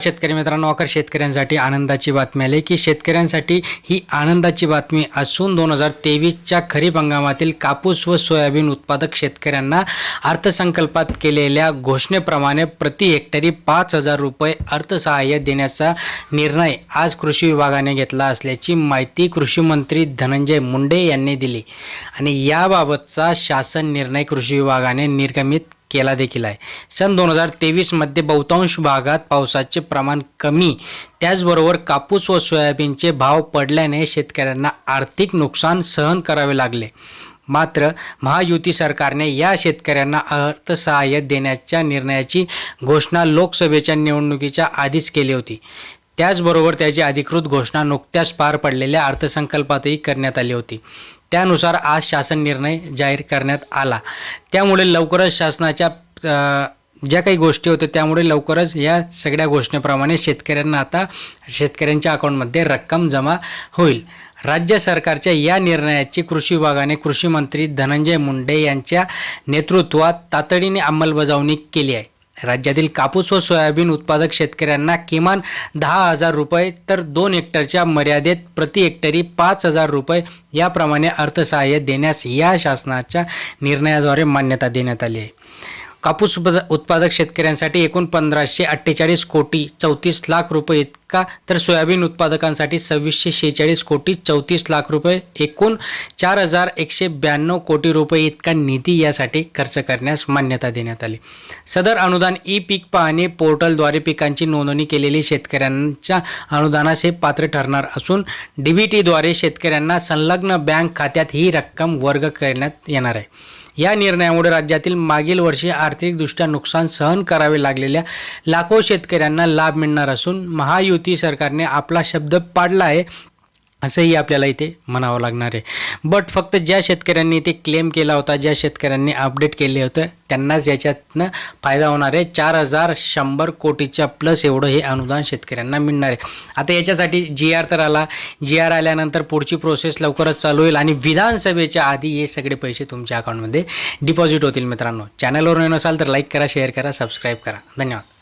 शेतकरी मित्रांनो अखेर शेतकऱ्यांसाठी आनंदाची बातमी आली की शेतकऱ्यांसाठी ही आनंदाची बातमी असून दोन हजार तेवीसच्या खरीप हंगामातील कापूस व सोयाबीन उत्पादक शेतकऱ्यांना अर्थसंकल्पात केलेल्या घोषणेप्रमाणे प्रति हेक्टरी पाच हजार रुपये अर्थसहाय्य देण्याचा निर्णय आज कृषी विभागाने घेतला असल्याची माहिती कृषी मंत्री धनंजय मुंडे यांनी दिली. आणि याबाबतचा शासन निर्णय कृषी विभागाने निर्गमित केला देखील आहे. सन दोन हजार तेवीसमध्ये बहुतांश भागात पावसाचे प्रमाण कमी. त्याचबरोबर कापूस व सोयाबीनचे भाव पडल्याने शेतकऱ्यांना आर्थिक नुकसान सहन करावे लागले. मात्र महायुती सरकारने या शेतकऱ्यांना अर्थसहाय्य देण्याच्या निर्णयाची घोषणा लोकसभेच्या निवडणुकीच्या आधीच केली होती. त्याचबरोबर त्याची अधिकृत घोषणा नुकत्याच पार पडलेल्या अर्थसंकल्पातही करण्यात आली होती. त्यानुसार आज शासन निर्णय जाहीर करण्यात आला. त्यामुळे लवकरच शासनाच्या ज्या काही गोष्टी होत्या त्यामुळे लवकरच या सगळ्या घोषणेप्रमाणे शेतकऱ्यांना आता शेतकऱ्यांच्या अकाउंटमध्ये रक्कम जमा होईल. राज्य सरकारच्या या निर्णयाची कृषी विभागाने कृषी मंत्री धनंजय मुंडे यांच्या नेतृत्वात तातडीने अंमलबजावणी केली आहे. राज्यातील कापूस व सोयाबीन उत्पादक शेतकऱ्यांना किमान दहा हजार रुपये तर दोन हेक्टरच्या मर्यादेत प्रति हेक्टरी पाच हजार रुपये याप्रमाणे अर्थसहाय्य देण्यास या शासनाच्या निर्णयाद्वारे मान्यता देण्यात आली आहे. कापूस उत्पादक शेतकऱ्यांसाठी एकूण पंधराशे अठ्ठेचाळीस कोटी चौतीस लाख रुपये इतका तर सोयाबीन उत्पादकांसाठी सव्वीसशे शेहेचाळीस कोटी चौतीस लाख रुपये एकूण चार हजार एकशे ब्याण्णव कोटी रुपये इतका निधी यासाठी खर्च करण्यास मान्यता देण्यात आली. सदर अनुदान ई पीक पाहणी पोर्टलद्वारे पिकांची नोंदणी केलेली शेतकऱ्यांच्या अनुदानास हे पात्र ठरणार असून डी व्ही टीद्वारे शेतकऱ्यांना संलग्न बँक खात्यात ही रक्कम वर्ग करण्यात येणार आहे. या निर्णयामुळे राज्यातील मागील वर्षी आर्थिकदृष्ट्या नुकसान सहन करावे लागलेल्या लाखो शेतकऱ्यांना लाभ मिळणार असून महायुती सरकारने आपला शब्द पाडला आहे. असंही आपल्याला इथे म्हणावं लागणार आहे. बट फक्त ज्या शेतकऱ्यांनी इथे क्लेम केला होता ज्या शेतकऱ्यांनी अपडेट केले होतं त्यांनाच याच्यातनं फायदा होणार आहे. चार हजार शंभर कोटीच्या प्लस एवढं हे अनुदान शेतकऱ्यांना मिळणार आहे. आता याच्यासाठी जी आर तर आला. जी आर आल्यानंतर पुढची प्रोसेस लवकरच चालू होईल आणि विधानसभेच्या आधी हे सगळे पैसे तुमच्या अकाउंटमध्ये डिपॉझिट होतील मित्रांनो. चॅनलवर नसाल तर लाईक करा शेअर करा सबस्क्राईब करा. धन्यवाद.